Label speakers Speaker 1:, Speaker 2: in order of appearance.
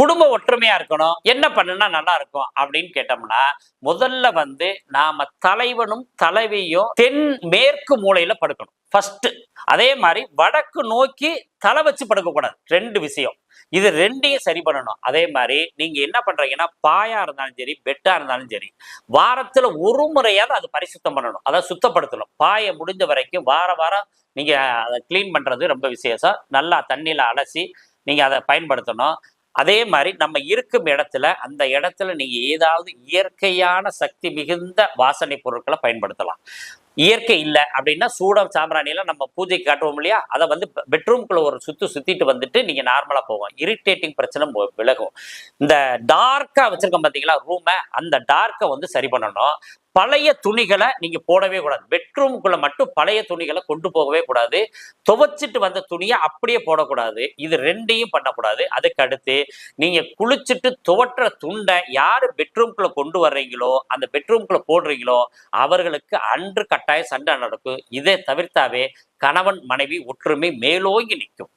Speaker 1: குடும்ப ஒற்றுமையா இருக்கணும். என்ன பண்ணுனா நல்லா இருக்கும் அப்படின்னு கேட்டோம்னா முதல்ல வந்து நாம தலைவனும் தலைவியும் தென் மேற்கு மூலையில படுக்கணும். ஃபர்ஸ்ட் அதே மாதிரி வடக்கு நோக்கி தலை வச்சு படுக்கக்கூடாது. ரெண்டு விஷயம். இது ரெண்டையும் சரி பண்ணணும். அதே மாதிரி நீங்க என்ன பண்றீங்கன்னா பாயா இருந்தாலும் சரி பெட்டா இருந்தாலும் சரி வாரத்துல ஒரு முறையாவது அது பரிசுத்தம் பண்ணணும். அதை சுத்தப்படுத்தணும். பாயை முடிஞ்ச வரைக்கும் வார வாரம் நீங்க அதை கிளீன் பண்றது ரொம்ப விசேஷம். நல்லா தண்ணியில அலசி நீங்க அதை பயன்படுத்தணும். அதே மாதிரி நம்ம இருக்கும் இடத்துல அந்த இடத்துல நீங்க ஏதாவது இயற்கையான சக்தி மிகுந்த வாசனை பொருட்களை பயன்படுத்தலாம். இயற்கை இல்லை அப்படின்னா சூடம் சாம்பிராணியெல்லாம் நம்ம பூஜைக்கு காட்டுவோம் இல்லையா? அதை வந்து பெட்ரூம்குள்ளே ஒரு சுற்று சுத்திட்டு வந்துட்டு நீங்க நார்மலா போவோம் இரிட்டேட்டிங் பிரச்சனை விலகும். இந்த டார்க்கா வச்சிருக்கோம் பார்த்தீங்களா ரூமை அந்த டார்க்கை வந்து சரி பண்ணணும். பழைய துணிகளை நீங்க போடவே கூடாது. பெட்ரூமுக்குள்ள மட்டும் பழைய துணிகளை கொண்டு போகவே கூடாது. துவைச்சிட்டு வந்த துணியை அப்படியே போடக்கூடாது. இது ரெண்டையும் பண்ணக்கூடாது. அதுக்கு அடுத்து நீங்க குளிச்சுட்டு துவட்டுற துண்டை யாரு பெட்ரூம்குள்ள கொண்டு வர்றீங்களோ அந்த பெட்ரூம்குள்ள போடுறீங்களோ அவர்களுக்கு அன்று கட்டாய சண்டை நடக்கும். இதை தவிர்த்தாவே கணவன் மனைவி ஒற்றுமை மேலோங்கி நிற்கும்.